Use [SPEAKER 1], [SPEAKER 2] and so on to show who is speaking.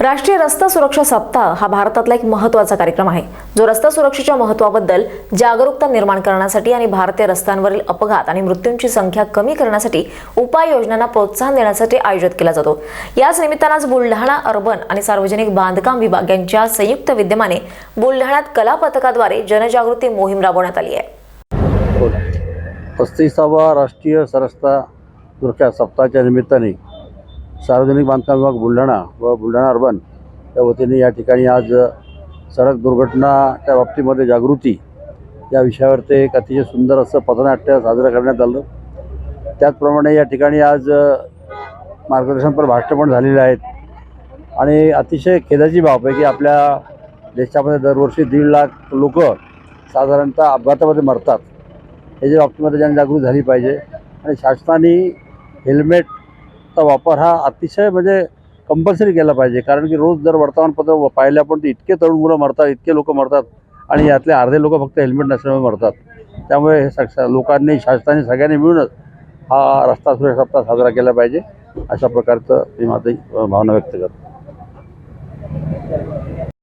[SPEAKER 1] राष्ट्रीय रस्ता सुरक्षा सप्ताह हा भारतातला एक महत्त्वाचा कार्यक्रम आहे. जो रस्ता सुरक्षेच्या महत्त्वाबद्दल जागरूकता निर्माण करण्यासाठी आणि भारतीय रस्त्यांवरील अपघात आणि मृत्यूंची संख्या कमी करण्यासाठी उपाययोजनांना प्रोत्साहन देण्यासाठी आयोजित केला जातो. याच निमित्तानं आज बुलढाणा अर्बन आणि सार्वजनिक बांधकाम विभाग यांच्या संयुक्त विद्यमाने बुलढाण्यात कला पथकाद्वारे जनजागृती मोहीम राबवण्यात आली आहे.
[SPEAKER 2] पस्तीसावा राष्ट्रीय सरस्ता सुरक्षा सप्ताहाच्या निमित्ताने सार्वजनिक बांधकाम विभाग बुलढाणा व बुलढाणा अर्बन या वतीने या ठिकाणी आज सडक दुर्घटनाच्या बाबतीमध्ये जागृती या विषयावरती एक अतिशय सुंदर असं पथनाट्य साजरं करण्यात आलं. त्याचप्रमाणे या ठिकाणी आज मार्गदर्शनपर भाषणं पण झालेले आहेत. आणि अतिशय खेदाची बाब आहे की आपल्या देशामध्ये दरवर्षी दीड लाख लोक साधारणतः अपघातामध्ये मरतात. याच्या बाबतीमध्ये जनजागृती झाली पाहिजे. आणि शासनाने हेल्मेट हेल्मेटचा वापर हा अतिशय म्हणजे कंपल्सरी केला पाहिजे. कारण की रोज जर वर्तमानपत्र पाहिलं आपण तर इतके तरुण मुलं मरतात इतके लोक मरतात आणि यातले अर्धे लोक फक्त हेल्मेट नसल्यामुळे मरतात. त्यामुळे हे सक्ष लोकांनी शासनाने सगळ्यांनी मिळूनच हा रस्ता सुरक्षा सप्ताह साजरा केला पाहिजे. अशा प्रकारचं मी माझी भावना व्यक्त करतो.